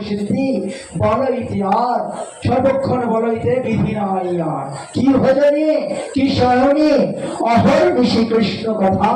সিদ্ধি বলইতে আর সর্বক্ষণ বলইতে বিধি নাই আর। কি ভজনে, কি শয়নে অহর বেশি কৃষ্ণ কথা।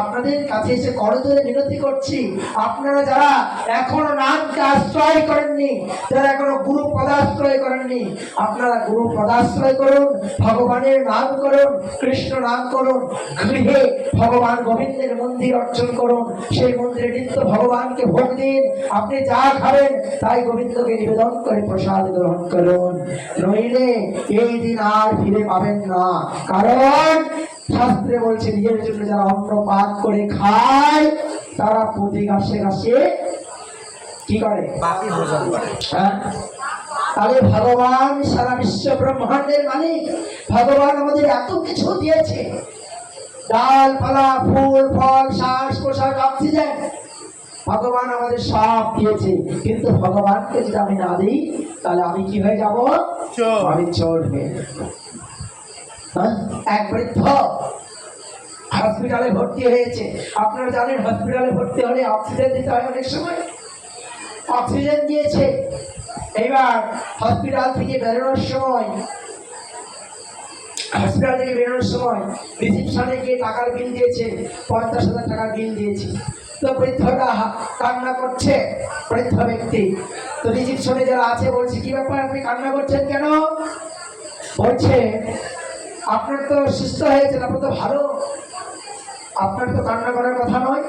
আপনাদের কাছে এসে করজোরে বিনতি করছি। আপনারা যারা এখনও নামকে আশ্রয় করেননি, যারা এখনও গুরু পদাশ্রয় করেননি, আপনারা গুরু পদাশ্রয় করুন, ভগবানের নাম করুন, কৃষ্ণ নাম করুন, গৃহে ভগবান গোবিন্দের মন্দির অর্জন করুন, সেই মন্দিরে নিত্য ভগবানকে ভোগ দিন, আপনি যা খাবেন, তাই গোবিন্দকে নিবেদন করে প্রসাদ গ্রহণ করুন। নইলে এই দিন আর ফিরে পাবেন না। কারণ শাস্ত্রে বলছে নিজের জন্য যারা অন্ন পাক করে খায় তারা প্রতি গাছে গাছে কি করে? পাপি ভোজন করে। হ্যাঁ? তাহলে ভগবান সারা বিশ্ব ব্রহ্মাণ্ডের মালিক ভগবান আমাদের এত কিছু দিয়েছে। ডাল ডালপালা ফুল ফল শ্বাস প্রশ্বাস অক্সিজেন ভগবান আমাদের সব দিয়েছে। কিন্তু ভগবানকে যদি আমি না দিই তাহলে আমি কি হয়ে যাব আমি চোর হয়ে এক বৃদ্ধ হসপিটালে ভর্তি হয়েছে। আপনারা জানেন, হসপিটালে ভর্তি হলে অক্সিজেন দিতে হয় অনেক সময়। অক্সিজেন দিয়েছে। এইবার হসপিটাল থেকে বেরোনোর সময়, হসপিটাল থেকে বেরোনোর সময় রিসিপশনে গিয়ে টাকার বিল দিয়েছে, পঞ্চাশ হাজার টাকার বিল দিয়েছে। তো বৃদ্ধটা কান্না করছে, বৃদ্ধ ব্যক্তি। তো রিসিপশনে যারা আছে, বলছে, কি ব্যাপার, আপনি কান্না করছেন কেন? বলছে আপনার তো সুস্থ হয়েছেন আপনার তো ভালো। আপনার তো কান্না করার কথা নয়।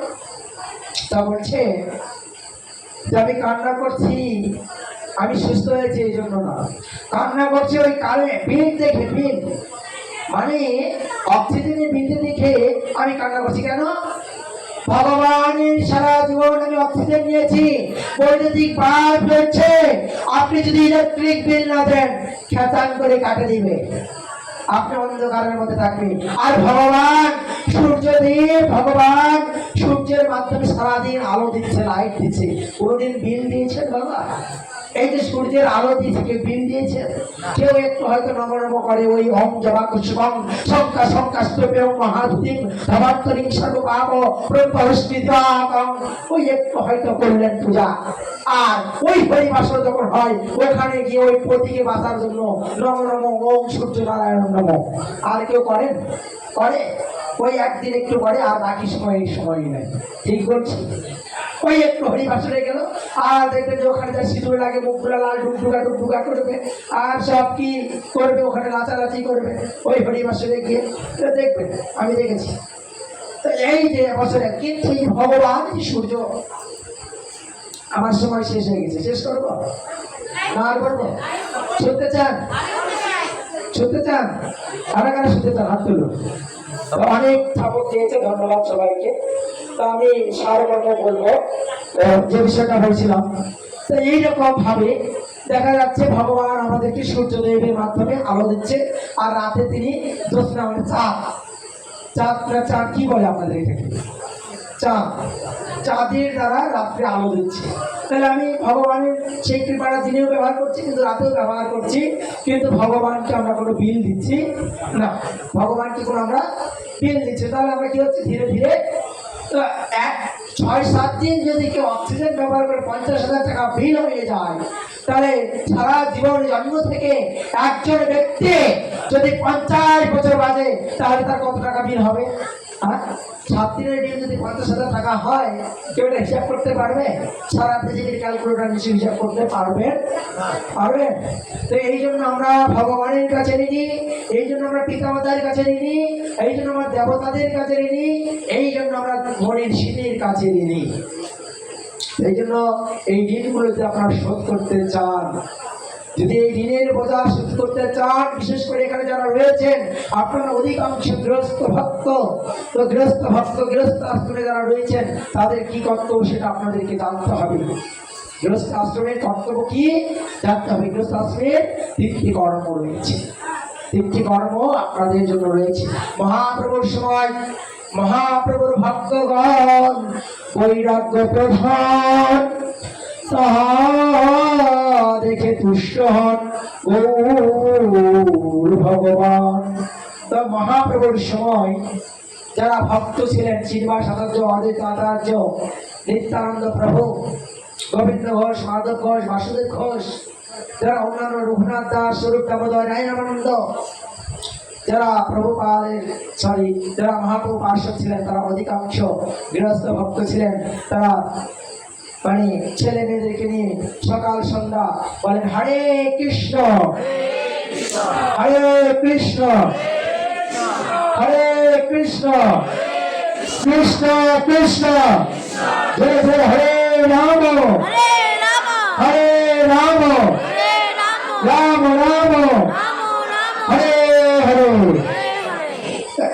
তা বলছে, যে আমি কান্না করছি, আমি সুস্থ হয়েছি এই জন্য না। কান্না করছি ওই কালে, বিল দেখে, বিল। মানে অক্সিজেনের বিল দেখে আমি কান্না করছি কেন? ভগবানের সারা জীবন আমি অক্সিজেন নিয়েছি। বৈদ্যুতিক বাল্ব রয়েছে আপনি যদি ইলেকট্রিক বিল না দেন খেতান করে কাটে দিবে। আপনি অন্ধকারের মধ্যে থাকবেন। আর ভগবান, সূর্যদেব, ভগবান, সূর্যের মাধ্যমে সারাদিন আলো দিচ্ছে লাইট দিচ্ছে। কোনোদিন বিল দিয়েছেন বাবা? এই যে সূর্যের আলো কেউ বিল দিয়েছে? কেউ একটু হয়তো নমনম করে, ওই ওম জবা কুসুমম শঙ্কা শঙ্কা স্তূপে মহাদ্বীপ ধবাত্তরিং ওই একটু হয়তো করলেন পূজা। আর ওই যখন হয়, ওখানে গিয়ে ওই পতিকে বাঁচার জন্য ওম সূর্য নারায়ণ নম। আর কেউ করেন করে? ওই একদিন একটু করে, আর বাকি সময় এই সময় নেই। ঠিক বলছি? ওই একটু হরিবাসরে গেল। আর দেখবে যে ওখানে যা সিঁদুর লাগে মুখগুলো লাল ডুকডুকা ডুকডুকা করবে। আর সব কি করবে? ওখানে লাচালাচি করবে। ওই হরিবাসরে গিয়ে তো দেখবে আমি দেখেছি। তো এই যে বছরে কিন্তু ভগবান সূর্য? আমার সময় শেষ হয়ে গেছে। শেষ করব? না আর করব? শুনতে চান? শুনতে চান? কারা কারা শুনতে চান? হাত তুলুন। অনেক সাপোর্ট দিয়েছে, ধন্যবাদ সবাইকে। আমি সারমর্ম বলব। যে বিষয়টা বলছিলাম তো এইরকম ভাবে দেখা যাচ্ছে ভগবান আমাদেরকে সূর্যদেবের মাধ্যমে আলো দিচ্ছে আর রাতে তিনি জ্যোৎস্না মানে চাঁদ চাঁদ চাঁদ কি বলে আমাদের এটাকে? চাঁদ চাঁদের দ্বারা রাত্রে আলো দিচ্ছে। তাহলে আমি ভগবানের সেই কৃপাটা দিনেও ব্যবহার করছি কিন্তু রাতেও ব্যবহার করছি কিন্তু ভগবানকে আমরা কোনো বিল দিচ্ছি না। ভগবানকে কোনো আমরা বিল দিচ্ছি তাহলে আমরা কি হচ্ছে? ধীরে ধীরে এক, ছয়, সাত দিন যদি কেউ অক্সিজেন ব্যবহার করে পঞ্চাশ হাজার টাকা বিল হয়ে যায়, তাহলে সারা জীবন জন্ম থেকে একজন ব্যক্তি যদি পঞ্চাশ বছর বাজে তাহলে তার কত টাকা বিল হবে? সাত দিনের যদি পঞ্চাশ হাজার টাকা হয় হিসাব করতে পারবে? করতে পারবেন পারবেন তো এই জন্য আমরা ভগবানের কাছে এই জন্য আমরা পিতামাতার কাছে নিই এই জন্য আমরা দেবতাদের কাছে নিই এই জন্য আমরা মনের শীতের কাছে নিই এই জন্য এই ঋণগুলোতে আপনারা শোধ করতে চান। যদি এই ঋণের বোঝা শোধ করতে চান, বিশেষ করে এখানে যারা রয়েছেন, আপনারা অধিকাংশ গৃহস্থ ভক্ত। তো গৃহস্থ ভক্ত গৃহস্থ আশ্রমে যারা রয়েছেন, তাদের কি কর্তব্য সেটা আপনাদেরকে জানতে হবে। গৃহস্থ আশ্রমের কর্তব্য কি? জানতে হবে গৃহস্থ আশ্রমের তিনটি কর্ম রয়েছে। তিনটি কর্ম আপনাদের জন্য রয়েছে। মহাপ্রভুর সময় মহাপ্রভুর ভক্তগণ, বৈরাগ্য প্রধান। দেখে তুষ্ট হন ভগবান। তো মহাপ্রভুর সময় যারা ভক্ত ছিলেন, শ্রীনিবাস আচার্য, অজিত আচার্য, নিত্যানন্দ প্রভু, গোবিন্দ ঘোষ, মাধব ঘোষ, বাসুদেব ঘোষ, যারা অন্যান্য রঘুনাথ দাস, স্বরূপ দামোদর রায়নামানন্দ যারা প্রভুপাদের সরি যারা মহাপ্রভু পার্শ্বদ ছিলেন, তারা অধিকাংশ গৃহস্থ ভক্ত ছিলেন, তারা মানে ছেলে মেয়েদেরকে নিয়ে সকাল সন্ধ্যা বলেন হরে কৃষ্ণ। হরে কৃষ্ণ। হরে কৃষ্ণ। কৃষ্ণ কৃষ্ণ। জয় জয় হরে রাম। হরে রাম। হরে রাম। হরে রাম। হরে হরে। হরে হরে।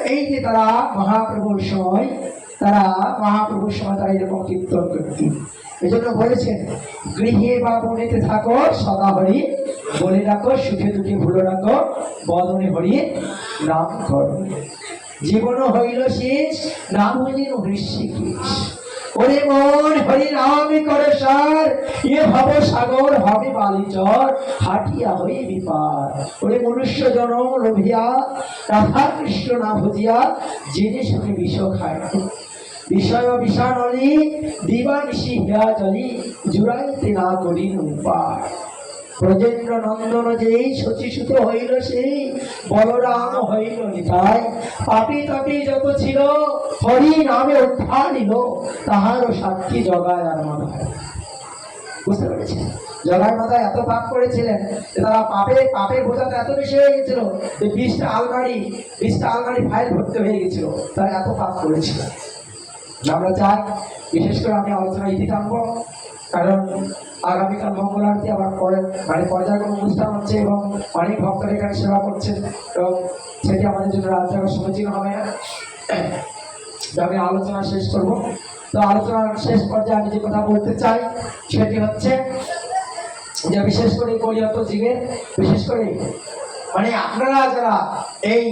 এই যে তারা মহাপ্রভুর সময় তারা মহাপ্রভুর সময় তারা এরকম কীর্তন করতেন। এই জন্য বলেছেন গৃহে বা বনেতে থাকো, সদা হরি, বলে রাখো, সুখে দুঃখে ভুলো রাখো, বদনে হরি নাম করো। জীবন হইল শেষ নাম হইলেন হৃষিকেশ ওরে মন, হরি নামে করে সার, এ ভব সাগর, হবে বালিচর হাটিয়া হয়ে বিপার। ওরে মনুষ্য জনম লোভিয়া, রাধা কৃষ্ণ না ভজিয়া, জেনে শুনে বিষ খায় বিষয় বিষানলি দিবানিশি হিয়া জলি জুড়াইতে না করি উপায় ব্রজেন্দ্র নন্দন যেই শচীসূত হইল সেই, বলরাম হইল নিতাই। পাপি তাপি যত ছিল, হরি নামে উদ্ধার নিল তাহারও সাক্ষী জগায় আর মাথায় বুঝতে পেরেছেন? জগায় মাথায় এত পাপ করেছিলেন তারা পাপে, পাপের বোঝাটা এত বেশি হয়ে গেছিল যে বিশটা আলমারি বিশটা আলমারি ফাইল ভর্তি হয়ে গেছিল। তারা এত পাপ করেছিল। আমরা চাই, বিশেষ করে আমি আলোচনা ইতি টানবো, কারণ আগামীকাল মঙ্গল আরতি আবার পরে মানে পর্যায়ক্রম অনুষ্ঠান হচ্ছে এবং অনেক ভক্তরা এখানে সেবা করছেন এবং সেটি আমাদের জন্য রাত জাগার সমীচীন হবে। আমি আলোচনা শেষ করব। তো আলোচনার শেষ পর্যায়ে আমি যে কথা বলতে চাই, সেটি হচ্ছে যে বিশেষ করে কলিয়ত জীবের বিশেষ করে মানে আপনারা যারা এই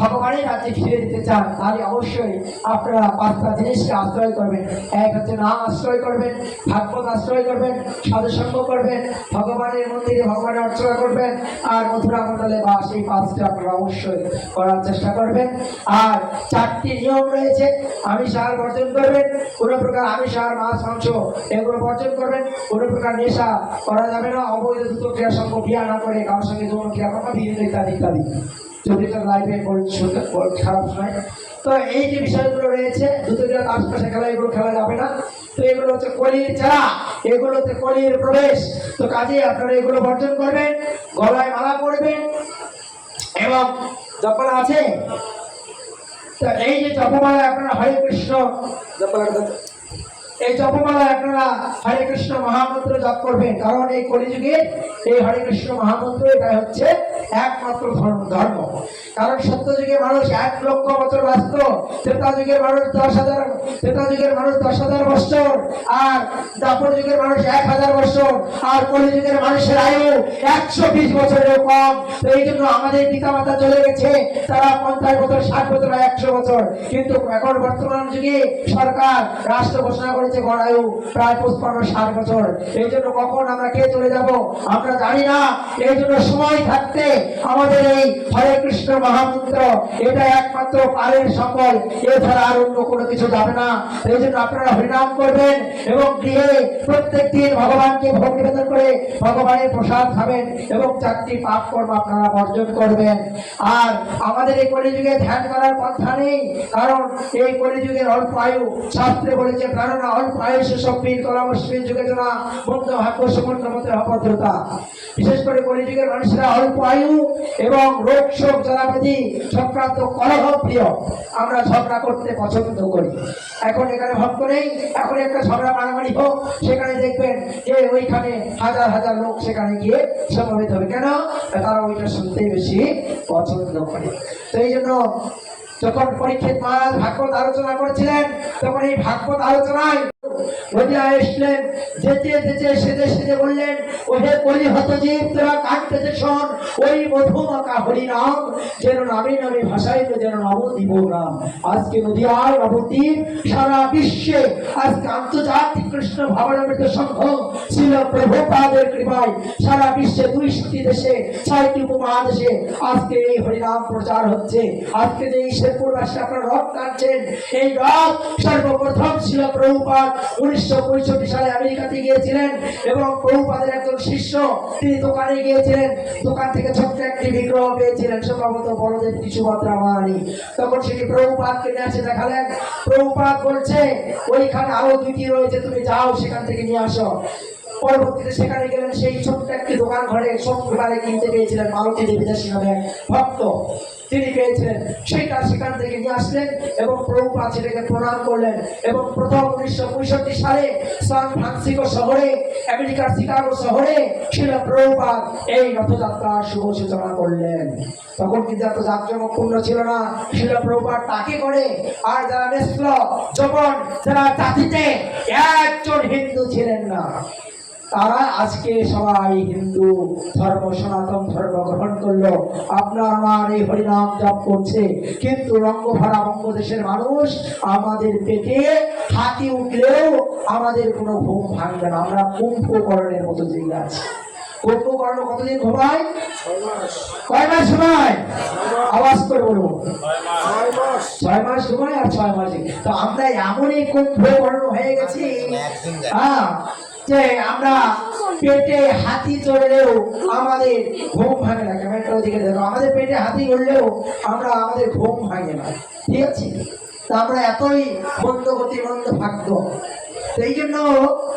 ভগবানের রাজ্যে ফিরে দিতে চান, তাহলে অবশ্যই আপনারা পাঁচটা জিনিসকে আশ্রয় করবেন। এক হচ্ছে নাম আশ্রয় করবেন, ভাগবত আশ্রয় করবেন, সাধুসঙ্গ করবেন, ভগবানের মন্দিরে ভগবানের অর্চনা করবেন, আর মথুরা মন্ডলে বা সেই পাঁচটা আপনারা অবশ্যই করার চেষ্টা করবেন। আর চারটি নিয়ম রয়েছে আমিষ আহার বর্জন করবেন, কোনো প্রকার আমিষ আহার মাছ, মাংস এগুলো বর্জন করবেন, কোনো প্রকার নেশা করা যাবে না, অবৈধ দ্রুত ক্রিয়া সঙ্গ ক্রিয়া না করে কারোর সঙ্গে যৌন ক্রিয়া করা বিভিন্ন ইত্যাদি ইত্যাদি। যদি তার লাইফে খারাপ শোনায় তো এই যে বিষয়গুলো রয়েছে ক্রিয়া আশপাশে খেলা, এগুলো খেলা যাবে না। তো এগুলো হচ্ছে কলির চারা। এগুলোতে কলির প্রবেশ। তো কাজে আপনারা এগুলো বর্জন করবেন, গলায় মালা করবেন এবং যখন আছে, তো এই যে জপমালা আপনারা হরে কৃষ্ণ, জপমালা এই জপমালা আপনারা হরে কৃষ্ণ মহামন্ত্র জপ করবেন। কারণ এই কলিযুগে এই হরে কৃষ্ণ মহামন্ত্র এটা হচ্ছে একমাত্র ধর্ম ধর্ম। কারণ সত্য যুগে মানুষ এক লক্ষ বছর বাঁচত ত্রেতা যুগের মানুষ দশ হাজার ত্রেতা যুগের মানুষ দশ হাজার বছর, আর দাপর যুগের মানুষ এক হাজার বছর, আর কলিযুগের মানুষের আয়ু একশো বিশ বছরের কম। তো এই জন্য আমাদের পিতা মাতা চলে গেছে, তারা পঞ্চাশ বছর, ষাট বছর একশো বছর। কিন্তু এখন বর্তমান যুগে সরকার রাষ্ট্র ঘোষণা করেছে গড়ায়ু, প্রায় পঁচপান্ন ষাট বছর। এই জন্য কখন আমরা কে চলে যাব? আমরা জানি না। এই জন্য সময় থাকতে আমাদের এই হরে কৃষ্ণ মহামন্ত্র এটা একমাত্র পারের সম্বল। এছাড়া আর অন্য কোনো কিছু যাবে না। এই জন্য আপনারা হরিনাম করবেন এবং গৃহে প্রত্যেক দিন ভগবানকে ভোগ নিবেদন করে ভগবানের প্রসাদ খাবেন এবং চারটি পাপ কর্ম আপনারা বর্জন করবেন। আর আমাদের এই কলিযুগে ধ্যান করার পন্থা নেই, কারণ এই কলিযুগের অল্প আয়ু শাস্ত্রে বলেছে, প্রাণনা অল্প আয়ুষে সব পীর কলামশ্রীর যুগে জনা বন্ধ ভাগ্য সমুদ্র মতে অভদ্রতা বিশেষ করে কলিযুগের মানুষেরা অল্প আয়ু এবং রোগ শোক জলাবেদি সংক্রান্ত কলহ প্রিয়। আমরা ঝগড়া করতে পছন্দ করি। এখন এখানে ভক্ত নেই, এখন একটা ঝগড়া মারামারি হোক, সেখানে দেখবেন যে ওইখানে হাজার হাজার লোক সেখানে গিয়ে সমবেত হবে। কেন? তারা ওইটা শুনতেই বেশি পছন্দ করে। তো এই জন্য যখন পরীক্ষিত মহারাজ ভাগবত আলোচনা করছিলেন, তখন এই ভাগবত আলোচনায় আজকে আন্তর্জাতিক কৃষ্ণ ভাবনামৃত সংঘ ছিল প্রভুপাদের কৃপায়। সারা বিশ্বে দুইশোটি দেশে, ছয়টি উপমহাদেশে আজকে এই হরিনাম প্রচার হচ্ছে। আজকে যে এই শেরপুরবাসী আপনারা রথ কাটছেন এই রথ সর্বপ্রথম ছিল প্রভুপাদ উনিশশো পঁয়ষট্টি সালে আমেরিকাতে গিয়েছিলেন এবং প্রভুপাদের একজন শিষ্য, তিনি দোকানে গিয়েছিলেন। দোকান থেকে ছোট্ট একটি বিগ্রহ পেয়েছিলেন। সম্ভবত বড়দের কিছু মাত্রা মানি তখন সেটি প্রভুপাদকে নিয়ে এসে দেখালেন। প্রভুপাদ বলছে, ওইখানে আরও দুইটি রয়েছে, তুমি যাও, সেখান থেকে নিয়ে আসো। পরবর্তীতে সেখানে গেলেন। সেই ছোট্ট একটি দোকান ঘরে সববারে কিনতে পেয়েছিলেন মালতী দেবী দাসী নামে ভক্ত। তিনি পেয়েছিলেন। সেইটা সেখান থেকে নিয়ে আসলেন এবং প্রভুপাদ সেটাকে প্রণাম করলেন এবং প্রথম উনিশশো পঁয়ষট্টি সালে সান ফ্রান্সিকো শহরে, আমেরিকার শিকাগো শহরে ছিল প্রভুপাদ এই রথযাত্রার শুভ সূচনা করলেন। তখন কিন্তু এত জাঁকজমকপূর্ণ ছিল না ছিল প্রভুপাদ তাকে করে, আর যারা নেসল যখন যারা জাতিতে একজন হিন্দু ছিলেন না তারা আজকে সবাই হিন্দু ধর্ম সনাতন ধর্ম গ্রহণ করল। আপনার আমার এই হরিনাম জপ করছে। কিন্তু রঙ্গভরা বঙ্গদেশের মানুষ আমাদের পেটে হাতি উঠলেও আমাদের কোনো ঘুম ভাঙবে না। আমরা কুম্ভকরণের মতো জেগে আছি। কুম্ভকর্ণ কতদিন ঘুমায়? কয় মাস ঘুমায়? আওয়াজ করে বলুন। ছয় মাস ঘুমায় আর ছয় মাস তো আমরা এমনই কুম্ভকর্ণ হয়ে গেছি। হ্যাঁ। যে আমরা পেটে হাতি চড়লেও আমাদের ঘুম ভাঙে না। ক্যামেরাটা ওদিকে দেখো, আমাদের পেটে হাতি উঠলেও আমরা আমাদের ঘুম ভাঙে না। ঠিক আছে? তা আমরা এতই মন্দ গতি মন্দ ভাগ্য। এই জন্য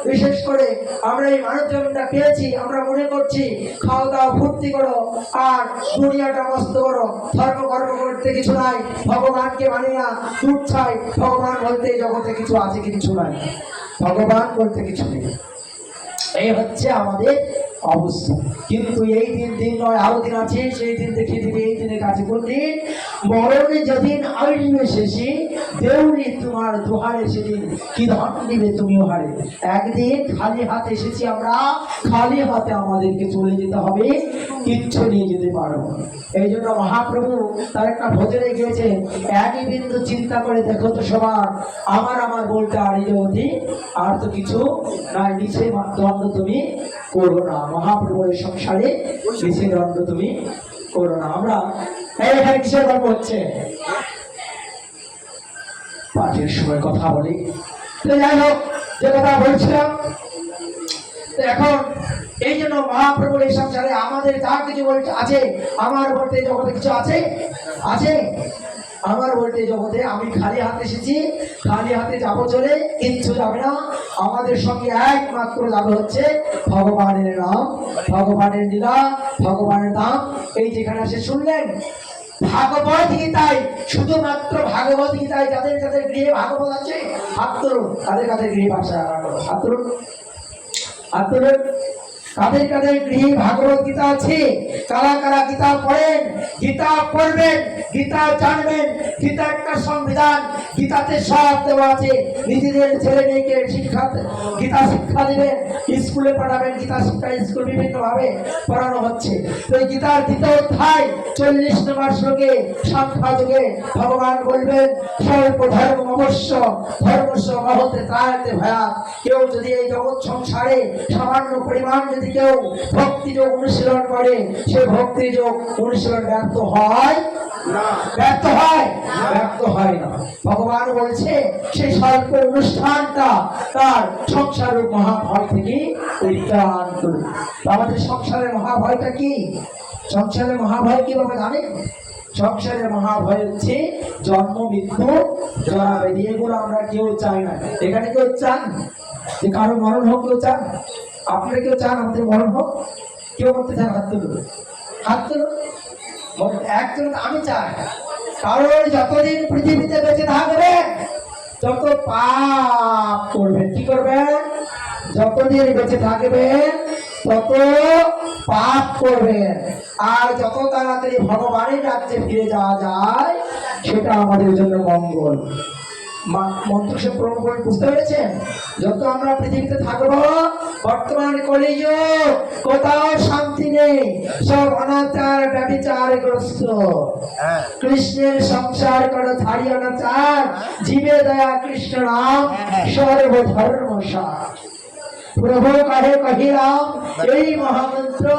বিশেষ করে আমরা এই মানব জীবনটা পেয়েছি, আমরা মনে করছি, খাওয়া দাওয়া, ফুর্তি করো, আর দুনিয়াটা মস্ত করো। ধর্ম, কর্ম করতে কিছু নাই, ভগবানকে মানি না, দুধ ছাই ভগবান বলতে জগতে কিছু আছে, কিছু নাই। ভগবান বলতে কিছু নেই। এই হচ্ছে আমাদের অবস্থা কিন্তু এই দিন দিন নয়, আরও দিন আছে, সেই দিন এই দিনের কাছে মরণে যেদিন শেষে তোমার সেদিন কি ধন দিবে তুমিও হারে। একদিন খালি হাতে এসেছি আমরা, খালি হাতে আমাদেরকে চলে যেতে হবে, কিচ্ছু নিয়ে যেতে পারব এই জন্য মহাপ্রভু তার একটা ভোজনে গিয়েছে, একই বিন্দু চিন্তা করে দেখো তো সবার, আমার আমার বলতে আর জগতে আর তো কিছু নাই, নিচে দ্বন্দ্ব তুমি মহাপ্রভুর সংসারে নিচে দ্বন্দ্ব তুমি করো না। আমরা এখানে কিসের গল্প হচ্ছে? পাঠের সময় কথা বলি। যাই হোক যে কথা বলছিলাম তো এখন এই জন্য মহাপ্রভুর এই সংসারে আমাদের যা কিছু বলতে আছে। আমার বলতে জগতে কিছু আছে? আছে? আমার বলতে জগতে আমি খালি হাতে এসেছি, খালি হাতে যাব চলে, কিচ্ছু যাবে না। আমাদের সঙ্গে একমাত্র যাবে হচ্ছে ভগবানের নাম ভগবানের লীলা, ভগবানের নাম এই যেখানে সে শুনলেন, ভাগবত গীতায়, শুধুমাত্র ভাগবত গীতায় যাদের যাদের গৃহে ভাগবত আছে তুলুন, তাদের কাছে গৃহে ভাষা হাত তুলুন। কাদের কাদের গৃহে ভাগবত গীতা আছে? কারা কারা গীতা পড়েন? গীতা পড়বেন, গীতা জানবেন, গীতা একটা সংবিধান, গীতাতে সব দেওয়া আছে। নিজেদের ছেলে মেয়েকে শিক্ষা, গীতা শিক্ষা দিবেন স্কুলে পড়াবেন, গীতা শিক্ষা স্কুল বিভিন্ন ভাবে পড়ানো হচ্ছে। তো গীতার অধ্যায় চল্লিশ নম্বর শ্লোকে, সংখ্যা যুগে ভগবান বলবেন ধর্ম অবশ্য, ধর্মস্ব মহতে ভয়া। কেউ যদি এই জগৎ সংসারে সামান্য পরিমাণ যদি কেউ ভক্তি যোগ অনুশীলন করে সে ভক্তি যোগ অনুশীলন ব্যর্থ হয় ব্যর্থ হয়? ব্যর্থ হয় না। ভগবান বলছে সেই স্বল্প অনুষ্ঠানটা তার সংসারের মহাভয় থেকে পরিত্রাণ আমাদের সংসারের মহাভয়টা কি? সংসারের মহাভয় কি বাবা জানেন? সংসারের মহাভয় হচ্ছে জন্ম মৃত্যু জরাবেদি এগুলো আমরা কেউ চাই না। এখানে কেউ চান? যে কারও মরণ হোক কেউ চান? আপনারা কেউ চান আমাদের মরণ হোক? কেউ করতে চান হাত তুলুন হাত তুলুন একজন আমি চাই। কারণ যতদিন পৃথিবীতে বেঁচে থাকবে যত পাপ করবেন, কি করবেন? যতদিন বেঁচে থাকবেন, তত পাপ করবেন। আর যত তাড়াতাড়ি ভগবানের রাজ্যে ফিরে যাওয়া যায়, সেটা আমাদের জন্য মঙ্গল। মা- মন্ত্র সে প্রয়োগ করে বুঝতে পেরেছেন? যত আমরা পৃথিবীতে থাকব বর্তমান কলিযুগ কোথাও শান্তি নেই। সব অনাচার ব্যবিচার গ্রস্ত। কৃষ্ণের সংসার করো ছাড়ি অনাচার। জীবে দয়া কৃষ্ণ নাম সর্বধর্ম সার। প্রভু কাহে কহিলাম এই মহামন্ত্র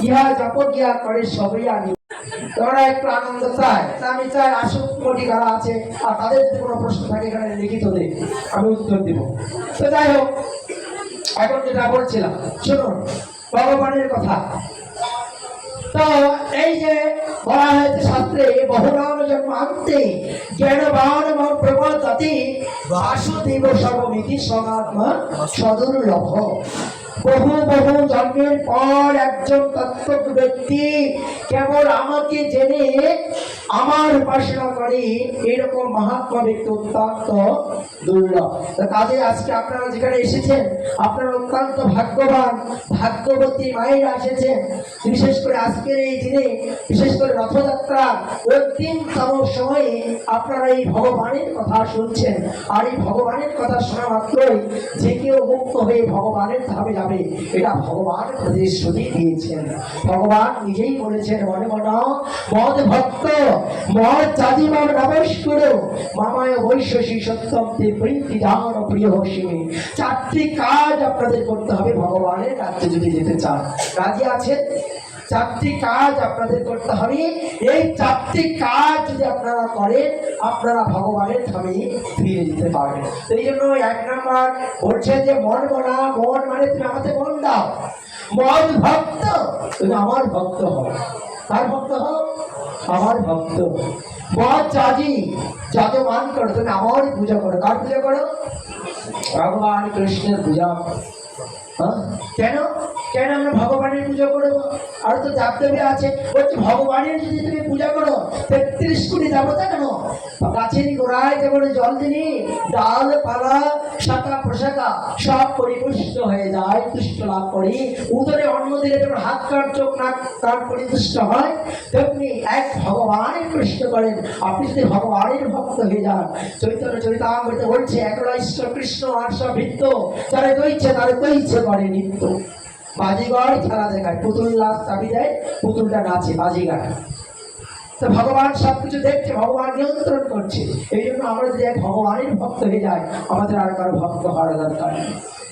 ইহা জপ গিয়া করে সবই আমি তোমরা একটু আনন্দ তা আমি চাই আসুক মোটি কারা আছে, আর তাদের যদি কোনো প্রশ্ন থাকে এখানে লিখিত দেয় আমি উত্তর দিব। তো যাই হোক, এখন যেটা বলছিলাম, শুনুন, ভগবানের কথা। তো এই যে বলা হয়েছে শাস্ত্রে বহুরাম জন্মান্তে জ্ঞান বাহন প্রবর্ততি, বাসুদেব সর্বমিতি সমাত্মা সদুর্লভ। বহু বহু জন্মের পর একজন তত্ত্ব ব্যক্তি কেবল আমাকে জেনে আমার উপাসনা করে এরকম মহাত্মা ব্যক্তি অত্যন্ত দুর্লভ। কাজে আজকে আপনারা যেখানে এসেছেন, আপনারা অত্যন্ত ভাগ্যবান, ভাগ্যবতী মায়েরা এসেছেন। বিশেষ করে আজকের এই দিনে, বিশেষ করে রথযাত্রা, অন্তিমতম সময়ে আপনারা এই ভগবানের কথা শুনছেন। আর এই ভগবানের কথা শোনা মাত্রই যে কেউ মুক্ত হয়ে ভগবানের ধামে যাবে। এটা ভগবান প্রতিশ্রুতি দিয়েছেন। ভগবান নিজেই বলেছেন, মনে মনে, মদ ভক্ত, মদ চাঁদিমার নবেশ করে মামায় বৈশ্বসী সত্যম প্রীতি দান প্রিয় হসিমে। চারটি কাজ আপনাদের করতে হবে ভগবানের রাজ্যে যদি যেতে চান। রাজি আছেন? চারটি কাজ আপনাদের করতে হবে। এই চারটি কাজ যদি আপনারা করেন, আপনারা ভগবানের ধামে ফিরে যেতে পারবেন। এই জন্য এক নম্বর বলছেন যে মন বলা, মন মানে তুমি আমাকে মন দাও। মন ভক্ত, তুমি আমার ভক্ত হও। কার ভক্ত হও? আমার ভক্ত। মদ চাজি মান করো, তুমি আমার পূজা করো। কার পূজা করো? ভগবান কৃষ্ণের পূজা। হ্যাঁ? কেন? কেন আমরা ভগবানের পুজো করব? আর তো দেবদেবী আছে। বলছে, ভগবানের যদি তুমি পূজা করো, তেত্রিশ কোটি দেবতা কেন? গাছের গোড়ায় যেমন জল দিলি, ডাল, পালা, শাখা প্রশাখা সব পরিপুষ্ট হয়ে যায় তুষ্ট লাভ করি। উদরে অন্ন দিলে যেমন হাত, কান, চোখ, নাক কান পরিতুষ্ট হয়, তেমনি এক ভগবানের কৃষ্ণ করেন। আপনি যদি ভগবানের ভক্ত হয়ে যান, চৈতন্য চরিতামৃত বলছে, একলা ঈশ্বর কৃষ্ণ, আর সব ভিত্ত যারা দইছে তারা দইছে করে নিত্য। বাজিগর খেলা দেখায় পুতুল লাভ চাবি দেয়, পুতুলটা নাচে বাজিগার তো ভগবান সবকিছু দেখছে, ভগবান নিয়ন্ত্রণ করছে। এই জন্য আমরা যদি ভগবানের ভক্ত হয়ে যাই, আমাদের আর কারও ভক্ত হওয়ার দরকার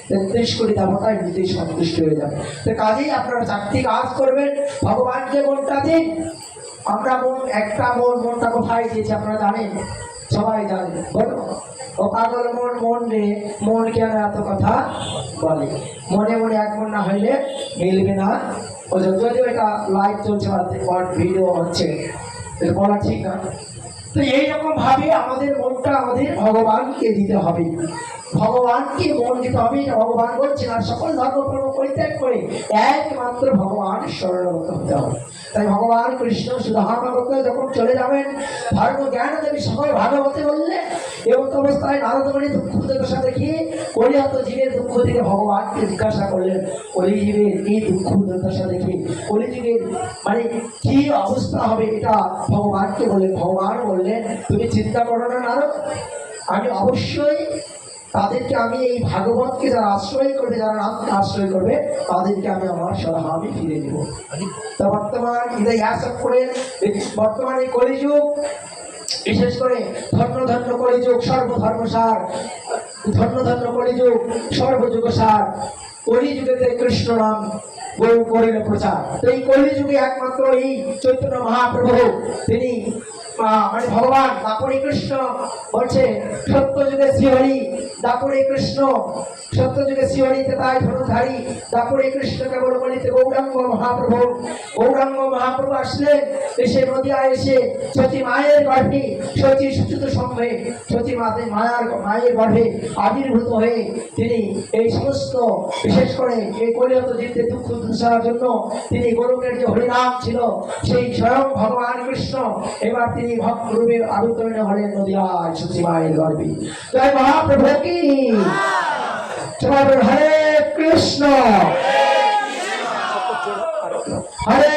তেত্রিশ কোটি দেবতা এমনিতেই সন্তুষ্ট হয়ে যাবে। তো কাজেই আপনারা চারটি কাজ করবেন। ভগবানকে মনটা দিন। আমরা মন, একটা মন, মনটা কোথায় দিয়েছি আপনারা জানেন? সবাই জানেন। বলো ও মন মন রে, মন কেন এত কথা বলে? মনে মনে এক মন না হইলে মিলবে না। ও যদিও এটা লাইভ চলছে ভিডিও হচ্ছে বলা ঠিক না। তো এইরকম ভাবে আমাদের মনটা আমাদের ভগবানকে দিতে হবে। ভগবানকে মন দিতে হবে ভগবান বলছেন, আর সকল ধর্ম কর্ম পরিত্যাগ করে একমাত্র ভগবান স্মরণগত হতে হবে। তাই ভগবান কৃষ্ণ সুধামাগত যখন চলে যাবেন, ধর্ম জ্ঞান দেবী সকল ভাগবতে বললেন এবং অবস্থায় নারদমণি দুঃখ দুর্দশা দেখি কলিহত জীবের দুঃখ থেকে ভগবানকে জিজ্ঞাসা করলেন কলিজীবের এই দুঃখ দুর্দশা দেখে? কলিযুগের মানে কি অবস্থা হবে এটা ভগবানকে বললেন, ভগবান বললেন তুমি চিন্তা করো না নারদ, আমি অবশ্যই তাদেরকে আমি এই ভাগবতকে যারা আশ্রয় করবে, যারা নামকে আশ্রয় করবে, তাদেরকে আমি আমার সরাহ আমি ফিরে দেবো তো বর্তমান ইদাই আশা করে, বর্তমানে কলিযুগ, বিশেষ করে ধন্য ধন্য কলিযুগ, সর্বধর্ম সার, ধন্য ধন্য কলিযুগ, সর্বযুগ সার, কলিযুগেতে কৃষ্ণ নাম গৌ করিল প্রচার। তো এই কলিযুগে একমাত্র এই চৈতন্য মহাপ্রভু, তিনি মানে ভগবান, দাপরে কৃষ্ণ, বলছে সত্য যুগে শ্রীহরি, দাপরে কৃষ্ণ সত্য যুগে শ্রীহরিতে তাই দাপরে কৃষ্ণ কেবল বলিতে গৌরাঙ্গ মহাপ্রভু। গৌরাঙ্গ মহাপ্রভু আসলেন এসে নদিয়া এসে মায়ের গর্ভে, সতী মাতে মায়ার মায়ের আবির্ভূত হয়ে তিনি এই সমস্ত, বিশেষ করে এই কলিয়ত জীবতে দুঃখ দুঃসার জন্য তিনি গোলকের যে হরিনাম ছিল, সেই স্বয়ং ভগবান কৃষ্ণ, এবার তিনি ভক্তরূপে আবির্ণ হলেন নদিয়ায় সচিমায় গর্বে। তাই মহাপ্রভু কি হরে কৃষ্ণ। হরে